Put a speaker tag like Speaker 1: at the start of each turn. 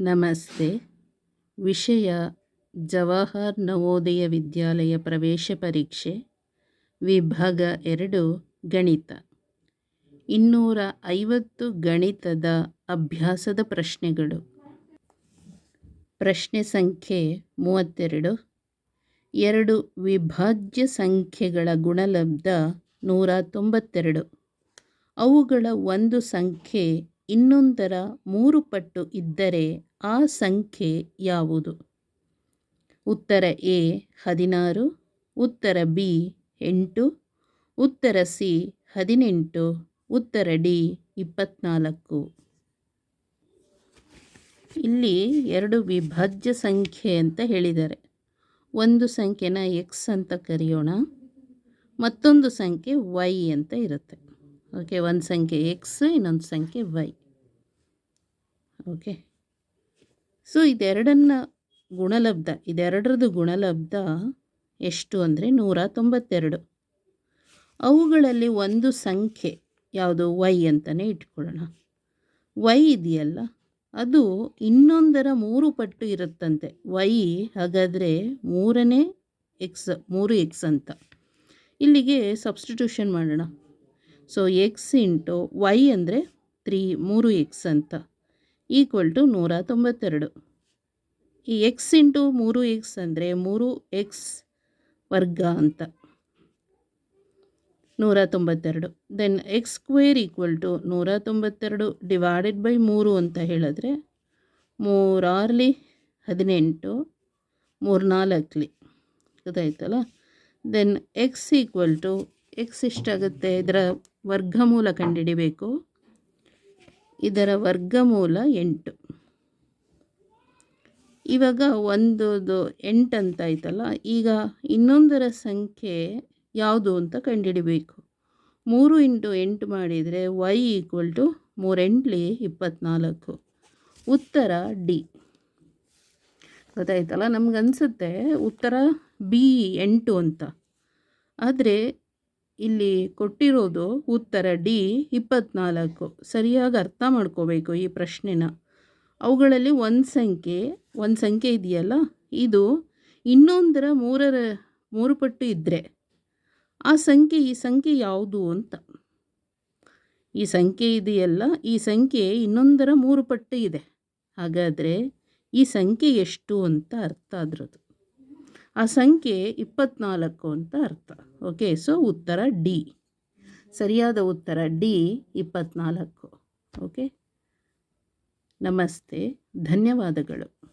Speaker 1: ನಮಸ್ತೆ. ವಿಷಯ ಜವಾಹರ್ ನವೋದಯ ವಿದ್ಯಾಲಯ ಪ್ರವೇಶ ಪರೀಕ್ಷೆ, ವಿಭಾಗ ಎರಡು, ಗಣಿತ. ಇನ್ನೂರ ಐವತ್ತು ಗಣಿತದ ಅಭ್ಯಾಸದ ಪ್ರಶ್ನೆಗಳು. ಪ್ರಶ್ನೆ ಸಂಖ್ಯೆ ಮೂವತ್ತೆರಡು. ಎರಡು ವಿಭಾಜ್ಯ ಸಂಖ್ಯೆಗಳ ಗುಣಲಬ್ಧ ನೂರ ತೊಂಬತ್ತೆರಡು. ಅವುಗಳ ಒಂದು ಸಂಖ್ಯೆ ಇನ್ನೊಂದರ ಮೂರು ಪಟ್ಟು ಇದ್ದರೆ ಆ ಸಂಖ್ಯೆ ಯಾವುದು? ಉತ್ತರ ಎ, ಹದಿನಾರು, ಉತ್ತರ ಬಿ, ಎಂಟು, ಉತ್ತರ ಸಿ, ಹದಿನೆಂಟು, ಉತ್ತರ ಡಿ, ಇಪ್ಪತ್ನಾಲ್ಕು. ಇಲ್ಲಿ ಎರಡು ವಿಭಾಜ್ಯ ಸಂಖ್ಯೆ ಅಂತ ಹೇಳಿದ್ದಾರೆ. ಒಂದು ಸಂಖ್ಯೆನ ಎಕ್ಸ್ ಅಂತ ಕರೆಯೋಣ, ಮತ್ತೊಂದು ಸಂಖ್ಯೆ ವೈ ಅಂತ ಇರುತ್ತೆ. ಓಕೆ ಒಂದು ಸಂಖ್ಯೆ ಎಕ್ಸ್ ಇನ್ನೊಂದು ಸಂಖ್ಯೆ ವೈ ಓಕೆ ಸೊ ಇದೆರಡನ್ನು ಗುಣಲಬ್ಧ, ಇದೆರಡರದ್ದು ಗುಣಲಬ್ಧ ಎಷ್ಟು ಅಂದರೆ ನೂರ ತೊಂಬತ್ತೆರಡು ಅವುಗಳಲ್ಲಿ ಒಂದು ಸಂಖ್ಯೆ, ಯಾವುದು ವೈ ಅಂತಲೇ ಇಟ್ಕೊಳ್ಳೋಣ. ವೈ ಇದೆಯಲ್ಲ, ಅದು ಇನ್ನೊಂದರ ಮೂರು ಪಟ್ಟು ಇರುತ್ತಂತೆ. ವೈ ಹಾಗಾದರೆ ಮೂರನೇ ಎಕ್ಸ್ ಮೂರು ಎಕ್ಸ್ ಅಂತ. ಇಲ್ಲಿಗೆ ಸಬ್ಸ್ಟಿಟ್ಯೂಷನ್ ಮಾಡೋಣ. ಸೊ ಎಕ್ಸ್ ಇಂಟು ವೈ ಅಂದರೆ ತ್ರೀ, ಮೂರು ಎಕ್ಸ್ ಅಂತ. ಈಕ್ವಲ್ ಟು ನೂರ ತೊಂಬತ್ತೆರಡು. ಈ ಎಕ್ಸ್ ಇಂಟು ಮೂರು ಎಕ್ಸ್ ಅಂದರೆ ಮೂರು ಎಕ್ಸ್ ವರ್ಗ ಅಂತ. ನೂರ ತೊಂಬತ್ತೆರಡು. Then x square equal to ನೂರ ತೊಂಬತ್ತೆರಡು ಡಿವೈಡೆಡ್ ಬೈ ಮೂರು ಅಂತ ಹೇಳಿದ್ರೆ ಮೂರಾರ್ಲಿ ಹದಿನೆಂಟು ಮೂರ್ನಾಲ್ಕಲಿ ಗೊತ್ತಾಯ್ತಲ್ಲ? Then x equal to x ಎಷ್ಟಾಗುತ್ತೆ? ಇದರ ವರ್ಗಮೂಲ ಕಂಡುಹಿಡಿಬೇಕು ಇದರ ವರ್ಗಮೂಲ ಎಂಟು. ಇವಾಗ ಒಂದು ಎಂಟು ಅಂತ ಆಯ್ತಲ್ಲ, ಈಗ ಇನ್ನೊಂದರ ಸಂಖ್ಯೆ ಯಾವುದು ಅಂತ ಕಂಡುಹಿಡಿಬೇಕು ಮೂರು ಇಂಟು ಎಂಟು ಮಾಡಿದರೆ ವೈ ಈಕ್ವಲ್ ಟು ಮೂರೆಂಟ್ಲಿ ಇಪ್ಪತ್ತ್ನಾಲ್ಕು ಉತ್ತರ ಡಿ. ಗೊತ್ತಾಯ್ತಲ್ಲ ನಮಗನ್ಸುತ್ತೆ, ಉತ್ತರ ಬಿ ಎಂಟು ಅಂತ. ಆದರೆ ಇಲ್ಲಿ ಕೊಟ್ಟಿರೋದು ಉತ್ತರ ಡಿ ಇಪ್ಪತ್ತ್ನಾಲ್ಕು ಸರಿಯಾಗಿ ಅರ್ಥ ಮಾಡ್ಕೋಬೇಕು ಈ ಪ್ರಶ್ನೆನ. ಅವುಗಳಲ್ಲಿ ಒಂದು ಸಂಖ್ಯೆ ಒಂದು ಸಂಖ್ಯೆ ಇದೆಯಲ್ಲ? ಇದು ಇನ್ನೊಂದರ ಮೂರರ, ಮೂರು ಪಟ್ಟು ಇದ್ದರೆ ಆ ಸಂಖ್ಯೆ, ಈ ಸಂಖ್ಯೆ ಯಾವುದು ಅಂತ. ಈ ಸಂಖ್ಯೆ ಇದೆಯಲ್ಲ? ಈ ಸಂಖ್ಯೆ ಇನ್ನೊಂದರ ಮೂರು ಪಟ್ಟು ಇದೆ. ಹಾಗಾದರೆ ಈ ಸಂಖ್ಯೆ ಎಷ್ಟು ಅಂತ ಅರ್ಥ ಅದರದ್ದು ಆ ಸಂಖ್ಯೆ ಇಪ್ಪತ್ನಾಲ್ಕು ಅಂತ ಅರ್ಥ. ಓಕೆ ಸೊ ಉತ್ತರ ಡಿ ಸರಿಯಾದ ಉತ್ತರ ಡಿ ಇಪ್ಪತ್ನಾಲ್ಕು. ಓಕೆ ನಮಸ್ತೆ, ಧನ್ಯವಾದಗಳು.